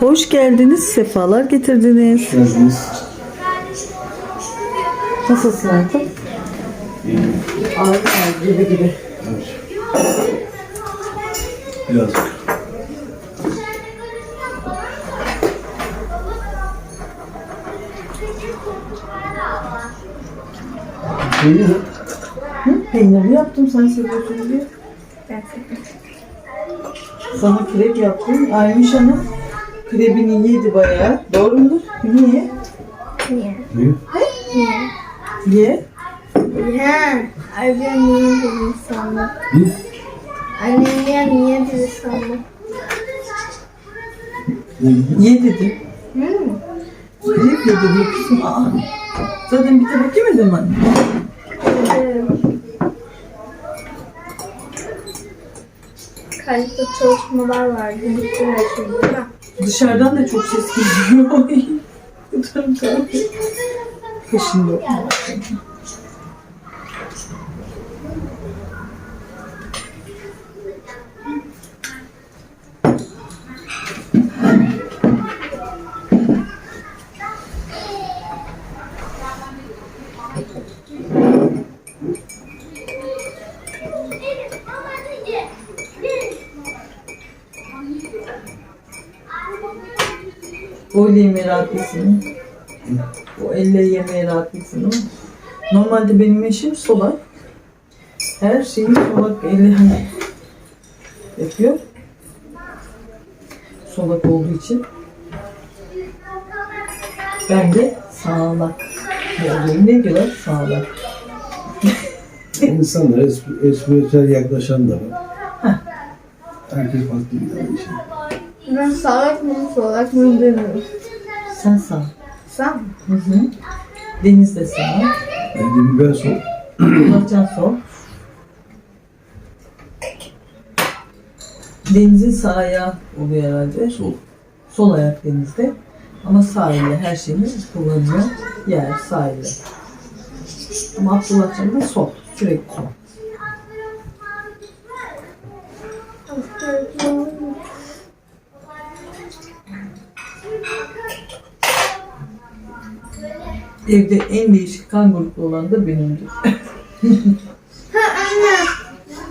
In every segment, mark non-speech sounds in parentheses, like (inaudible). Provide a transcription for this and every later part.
Hoş geldiniz, sefalar getirdiniz. Geldiniz. Nasılsın hayatım? Ağır ağır gibi gibi. Biraz. Peynir? Hı? Peynirli yaptım sen seviyorsun diye. Sana krep yaptım. Aymış Hanım krebini yedi bayağı. Doğru mudur? Niye? Niye? Ne? Ye. Ya, annem niye dedi. Ne? Annem ya niye dedi sandım. Ne? Ye dedim. Hmm. Krep ye dedi kızım. Aa. Zaten bir tabak yemedin mi? Kalite çalışmalar vardı. Şimdi değil mi? Dışarıdan da çok ses geliyor. (laughs) Tutarım ile yemeği rahatlısın. O elle yemeği rahatlısın? Normalde benim eşim solak. Her şeyi solak elle hani (laughs) yapıyor. Solak olduğu için. Ben de sağlak. Ne diyorlar? Sağlak. İnsanlara espri, espritüel yaklaşan da var. Herkes farklı bir şey. Ben salak mı salak mı demiyorum. Sen sağ. Sen mi? Hı hı. Deniz de sağ. Bence biber sol. Muratcan sol. Deniz'in sağ ayağı oluyor herhalde. Sol. Sol ayak denizde. Ama sağ elle her şeyini kullanıyor. Yer sağ elle. Ama Abdullah Can da sol. Sürekli sol. Evde en değişik kan gruplu olan da benimdir. (laughs) Ha anne.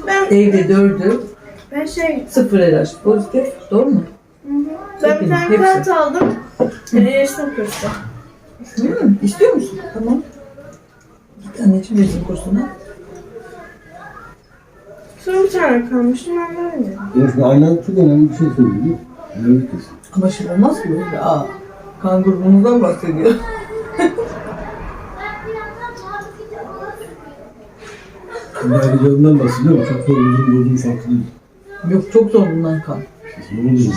Ben, Evde dördü ben şey, sıfır RH pozitif. Doğru mu? ben bir tane Hepsi. kart aldım. Resim kursu. Hmm, istiyor musun? Tamam. Git anneciğim resim kursuna. Sonra bir tane kalmıştı ben vermedim. Yani aynen çok önemli bir şey söylüyor. Evet kız. Ama şimdi olmaz ki böyle. Aa, kan grubunuzdan bahsediyor. Şimdi ayrıca ondan bahsediyorum. Çok zor uzun dozun farklı değil. Yok çok zor bundan kan. Zor olur.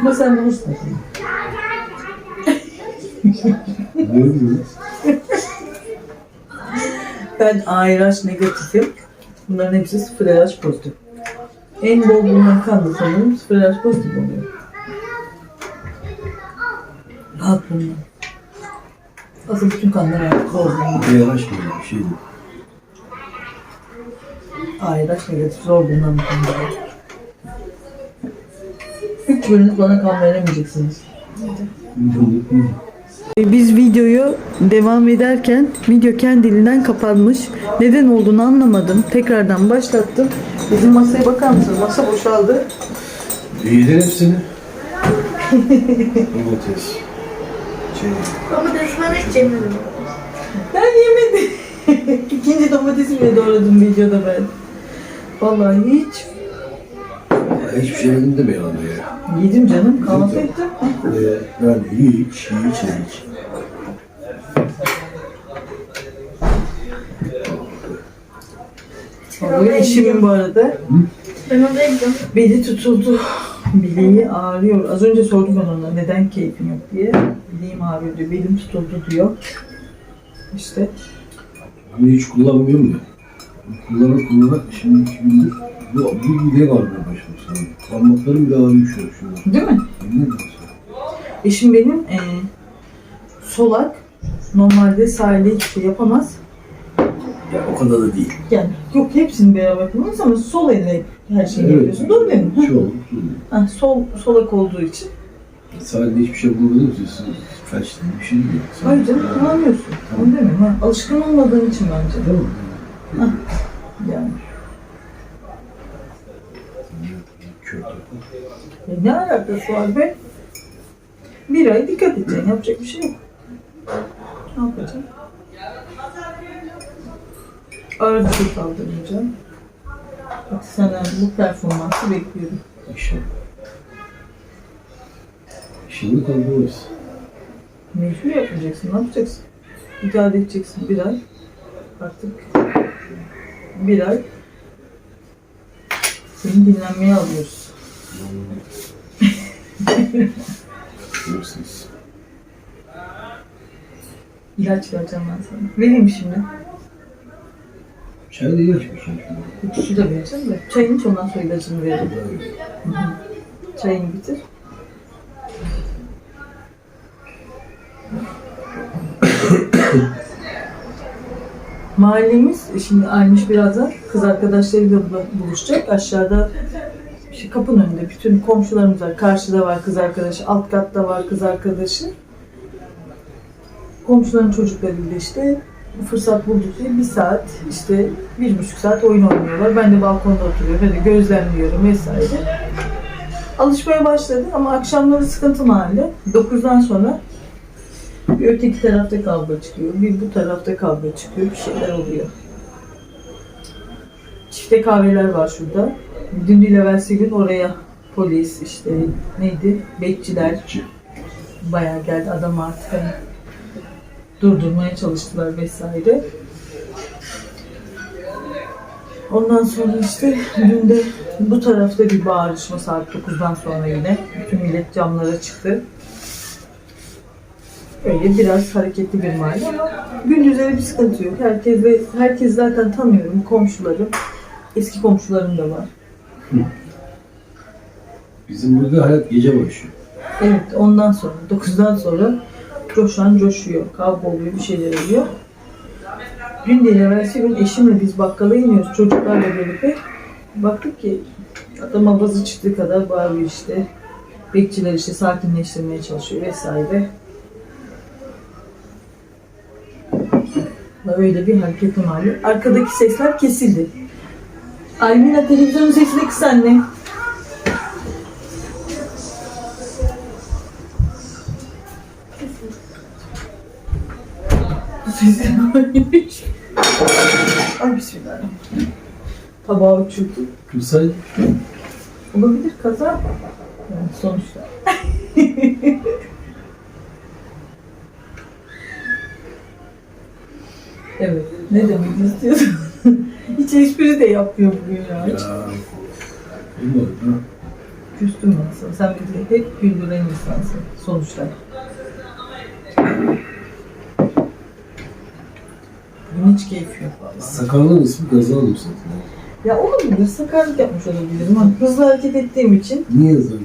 Ama sen bulursun. Ne oluyor? Ben ARH negatifim. Bunların hepsi sıfır RH pozitif. En bol bulunan kan da sanırım sıfır RH pozitif oluyor. Rahat bulunan. Aslında bütün kanlar artık bol bulunan. Yaraş gibi bir şeydi. ARH negatif zor bulunan bir kan var. Üç bölünüp bana kan veremeyeceksiniz. Biz videoyu devam ederken video kendiliğinden kapanmış. Neden olduğunu anlamadım. Tekrardan başlattım. Bizim masaya bakar mısınız? Masa boşaldı. Yedin hepsini. Domates. Şey, Domates ben hiç yemedim. Ben yemedim. (laughs) İkinci domatesi bile doğradım videoda ben. Vallahi hiç ya hiçbir şey yedim deme yalan ya. yedim canım. Kahvaltı ettim. Ee, yani hiç, hiç, hiç. Vallahi eşimin bu arada Ben odaya gidiyorum. beli tutuldu. Bileği ağrıyor. Az önce sordum ben ona neden keyfin yok diye. Bileğim ağrıyor diyor. Belim tutuldu diyor. İşte Hani hiç kullanmıyorum ya. Kullanır kullanır. Şimdi iki gündür bu bir bilek ağrıyor başıma. Parmaklarım bile ağrıyor şu an. değil mi? Diyorsun? Eşim benim eee, solak. Normalde sahilde hiçbir şey yapamaz. Ya o kadar da değil. Yani yok hepsini beraber yapmalıyız ama sol elle her şeyi yapıyorsun. Doğru değil mi? Çoğu. Ha, sol, solak olduğu için. Sadece hiçbir şey bulmadığım için siz bir şey değil. Hayır canım kullanmıyorsun. Onu demiyorum. Ha, alışkın olmadığın için bence. Değil mi? Yani. Topu. Ya ne alakası var be? Bir ay dikkat edeceksin. Yapacak bir şey yok. Ne yapacaksın? Ağır bir şey kaldırmayacağım. Bak senden bu performansı bekliyorum. İnşallah. Şimdi kaldırırız. Mecbur yapacaksın. Ne yapacaksın? İdare edeceksin bir ay. Artık bir ay seni dinlenmeye alıyoruz. (laughs) Görürsünüz. İlaç vereceğim ben sana. Vereyim şimdi. Çay da iyi açmışım şimdi. Su da vereceğim de. Çayını iç ondan sonra ilacını veririm. Çayını bitir. Mahallemiz şimdi Aymış birazdan kız arkadaşlarıyla bul- buluşacak. Aşağıda işte kapının önünde bütün komşularımız var. Karşıda var kız arkadaşı, alt katta var kız arkadaşı. Komşuların çocuklarıyla işte fırsat bulduk diye bir saat işte bir buçuk saat oyun oynuyorlar. Ben de balkonda oturuyorum. Böyle gözlemliyorum vesaire. Alışmaya başladı ama akşamları sıkıntı mahalle. 9'dan sonra bir öteki tarafta kavga çıkıyor. Bir bu tarafta kavga çıkıyor. Bir şeyler oluyor. Çifte kahveler var şurada. Dün değil evvelsi gün oraya polis işte neydi bekçiler bayağı geldi adam artık hani durdurmaya çalıştılar vesaire. Ondan sonra işte dün de bu tarafta bir bağırışma saat 9'dan sonra yine. Bütün millet camlara çıktı. Öyle biraz hareketli bir mahalle ama gündüzleri bir sıkıntı yok. Herkesle, herkes zaten tanıyorum. Komşularım, eski komşularım da var. Bizim burada hayat gece başlıyor. Evet ondan sonra 9'dan sonra coşan coşuyor. Kavga oluyor bir şeyler oluyor. Dün değil evvelsi gün eşimle biz bakkala iniyoruz çocuklarla birlikte. Baktık ki adam avazı çıktığı kadar bağırıyor işte. Bekçiler işte sakinleştirmeye çalışıyor vesaire. Öyle bir hareketli mahalle. Arkadaki sesler kesildi. Almina televizyonun sesini kıs anne. Bismillahirrahmanirrahim. Ay bismillahirrahmanirrahim. Tabağı uçurdu. Kırsaydı Olabilir kaza. Yani sonuçta. (laughs) evet. Ne demek istiyorsun? Hiç espri de yapmıyor bugün ya. Hiç ya. Bilmiyorum ha. küstüm sana. Sen bizi hep güldüren insansın sonuçta. Bunun hiç keyfi yok vallahi. Sakallının ismi Gazanım zaten. Ya olabilir, sakarlık yapmış olabilirim. Hani hızlı hareket ettiğim için Niye yazar gibi?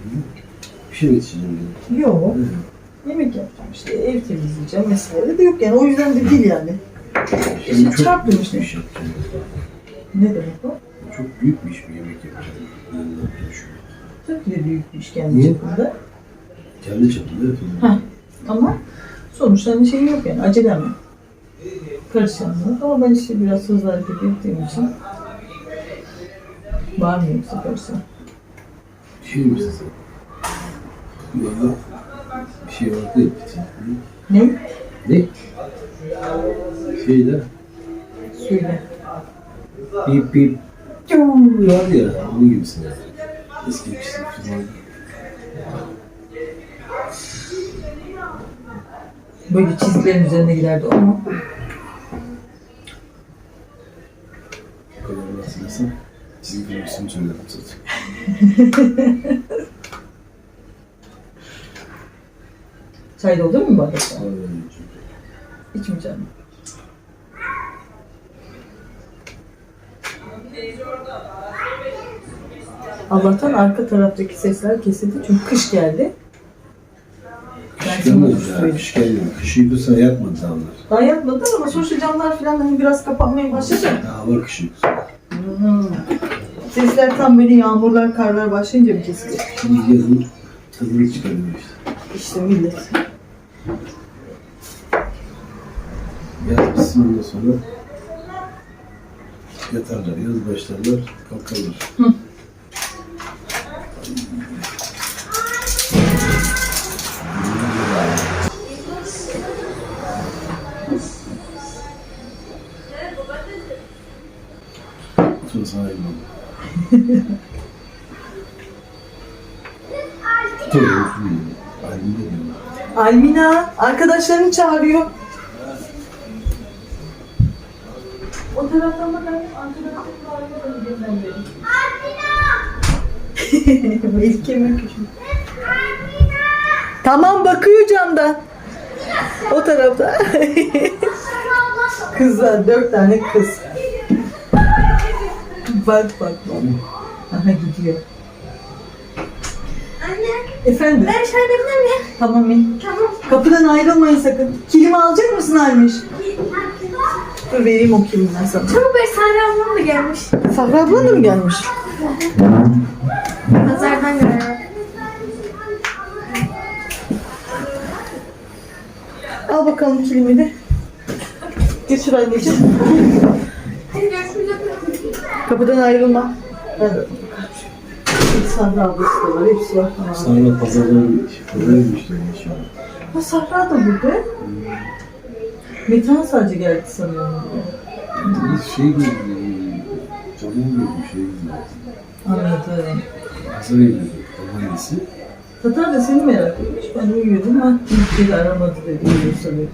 Bir şey yetişeceğim dedim. yok. Evet. Yemek yapacağım işte, ev temizleyeceğim vesaire de yok yani. O yüzden de değil yani. Şimdi çok çarptım işte. bir iş yapacağım. Ne demek o? Çok büyük bir iş bir yemek yapacağım. Yanından konuşuyorum. Tabii ki büyük bir iş kendi Niye? çapında. Kendi çapında yapıyorum. Ha. Ama sonuçta hani şey yok yani, acelem yok. Karışan yok ama ben işte biraz hızlı hareket ettiğim için var mı yoksa karışan? Şey misin sen? Yolda bir şey vardı ya. Ne? Ne? Şeyde Söyle. Bip bip Yuu vardı ya. Onun gibisin ya. Eski bir. Böyle çizgilerin üzerine giderdi o mu? O kadar hatırlasam çizgi film ismini söyledim zaten. (laughs) Çay doldur mu bu arada? Aynen. İçmeyeceğim. Allah'tan arka taraftaki sesler kesildi çünkü kış geldi. Ben gelmedi ya. Kış gelmedi. Kışı bu sene yatmadı daha onlar. Daha yapmadı ama sonuçta camlar falan hani biraz kapanmaya başladı. Daha var kışı. Hmm. Sesler tam böyle yağmurlar, karlar başlayınca mı kesiliyor? Şimdi yazın tadını çıkarıyor işte. İşte millet. Yaz bitsin ondan sonra yatarlar. Yaz başlarlar, kalkarlar. Sonra sana elmam. Dur, olsun. Halinde diyorum. Almina, arkadaşlarını çağırıyor. O taraftan bak annem, arkadaşlarını çağırıyor. Almina! Melike mi küçük? Tamam bakıyor camdan. O tarafta. (laughs) Kızlar, dört tane kız. Bak bak bak. Aha gidiyor. Efendim? ben çay alabilir miyim? Tamam in. Tamam. Kapıdan ayrılmayın sakın. Kilimi alacak mısın Almiş? Dur vereyim o kilimden sana. Çabuk be Sare ablam da gelmiş. Sahra ablan da mı gelmiş? Pazardan geliyor. Al bakalım kilimi de. Geçir anneciğim. Kapıdan ayrılma. Evet. Sahra ablası da var. Hepsi var. Tamam. Sonra pazardan pazarıymış diyor inşallah. Ha Sahra da burada. Metan sadece geldi sanıyorum. Biz şey gibi, canım gibi bir şey gibi. Anladım. Pazara gidiyorduk, babaannesi. Tatar da seni merak etmiş. Ben uyuyordum. Ha, kere aramadı dedi. Uyuyor sanıyor.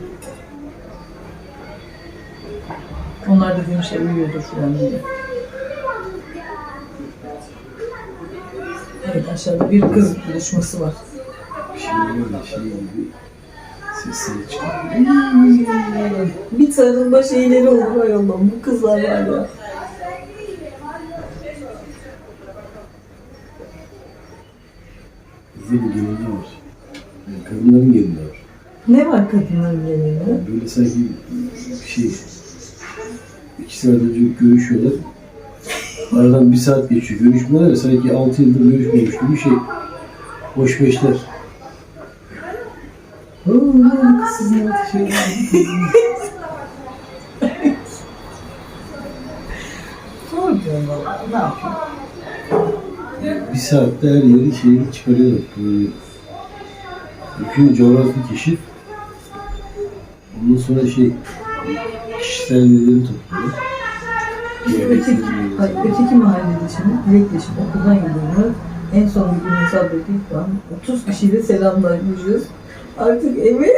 Onlar da demişler uyuyordur falan diye. Evet aşağıda bir kız buluşması var. Böyle şey gibi çıkıyor. Bir sarılma şeyleri olur ay Allah'ım bu kızlar var ya. Bizde bir gelini var. Yani kadınların gelini var. Ne var kadınların yanında? Yani böyle sanki bir şey, iki saat önce görüşüyorlar. Aradan bir saat geçiyor. Görüşmeler sanki altı yıldır görüşmemiş gibi bir şey. Boş beşler. Sizin şey var. Zor diyorum valla ne yapayım. Bir saatte her yeri şeyini çıkarıyorlar. Böyle bütün coğrafi keşif. Ondan sonra şey kişisel verileri topluyorlar. Öteki, öteki mahallede şimdi dilekleşim okuldan gidiyorlar. En son bir gün hesap ettik falan. 30 kişiyle selamlaşmışız. Artık eve (laughs)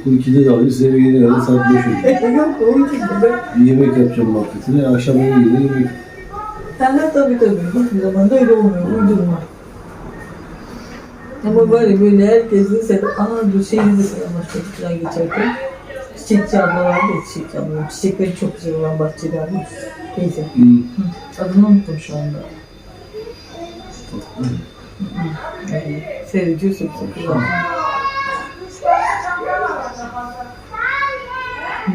Okul 2'de de alıyor, size eve gelene kadar saat 5 oluyor. yok o için de. Bir yemek yapacağım muhabbetine, akşam eve geliyor yemek. Ha, tabii tabii. Hiçbir zaman da öyle olmuyor. Uydurma. Ama böyle böyle herkesle selam. Aa dur şeyle de selamlaşmak falan geçerken. Çiçekçi abla vardı ya çiçekçi abla. Çiçekleri çok güzel olan bahçeli abla. Teyze. Hmm. Adını unuttum şu anda. Yani seyrediyor çok güzel.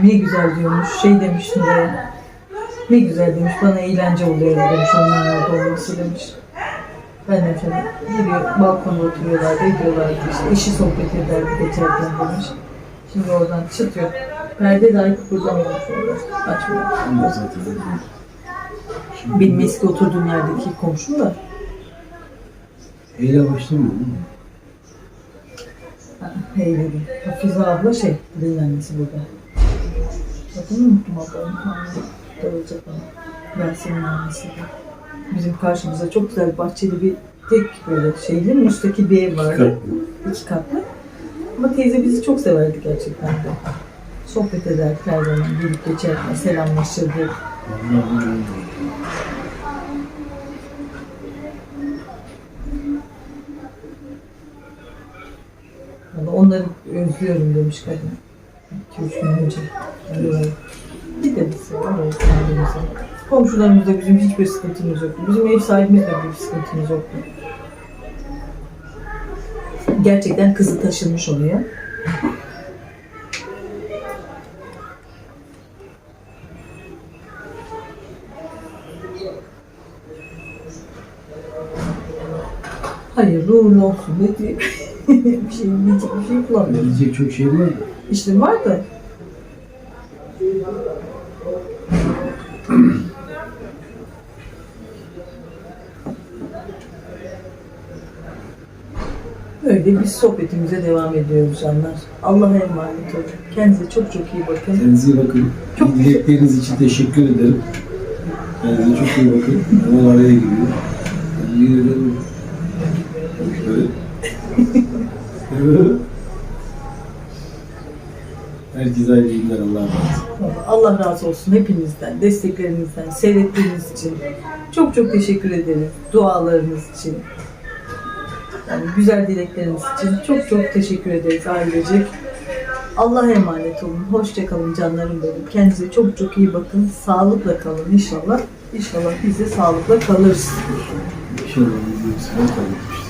Ne güzel diyormuş. Şey demiş de. Ne güzel demiş. Bana eğlence oluyor demiş. Onların orada olması demiş. Ben de efendim geliyor balkonda oturuyorlardı, ediyorlardı işte. Eşi sohbet ederdi geçerken demiş. Şimdi oradan çıtıyor. Perde dahi kıpırdamıyor orada. Açmıyor. Ama zaten öyle. Şimdi Benim eski oturduğum yerdeki komşum da Eyle başlamıyor değil mi? Ha, Hey dedi. Hafize abla şey, Dilin annesi burada. Adını unuttum ablanın. Dağılacak bana. Yasemin annesi de. Bizim karşımızda çok güzel bahçeli bir tek böyle şeyli müstakil bir ev vardı. İki katlı. Ama teyze bizi çok severdi gerçekten de. Sohbet ederdik her zaman. Gelip geçerken selamlaşırdık. Yani onları özlüyorum demiş kadın. İki üç gün önce. Yani gideriz ya, oraya. Komşularımızda bizim hiçbir sıkıntımız yoktu. Bizim ev sahibimizle bir sıkıntımız yoktu. Gerçekten kızı taşınmış oluyor. Hayırlı uğurlu olsun ne diyeyim. (laughs) bir şey diyecek bir şey bulamıyorum. Diyecek çok şey var mı? İşte var da. Öyle biz sohbetimize devam ediyoruz canlar. Allah'a emanet olun. Kendinize çok çok iyi bakın. Kendinize iyi bakın. Çok dilekleriniz için teşekkür ederim. Kendinize çok iyi bakın. Hemen araya giriyor. Yine de. (laughs) Herkese hayırlı günler Allah'a emanet. Allah razı olsun hepinizden, desteklerinizden, seyrettiğiniz için. Çok çok teşekkür ederiz. Dualarınız için. Yani güzel dilekleriniz için çok çok teşekkür ederiz ailecek. Allah'a emanet olun. Hoşça kalın canlarım benim. Kendinize çok çok iyi bakın. Sağlıkla kalın inşallah. İnşallah biz de sağlıkla kalırız. İnşallah.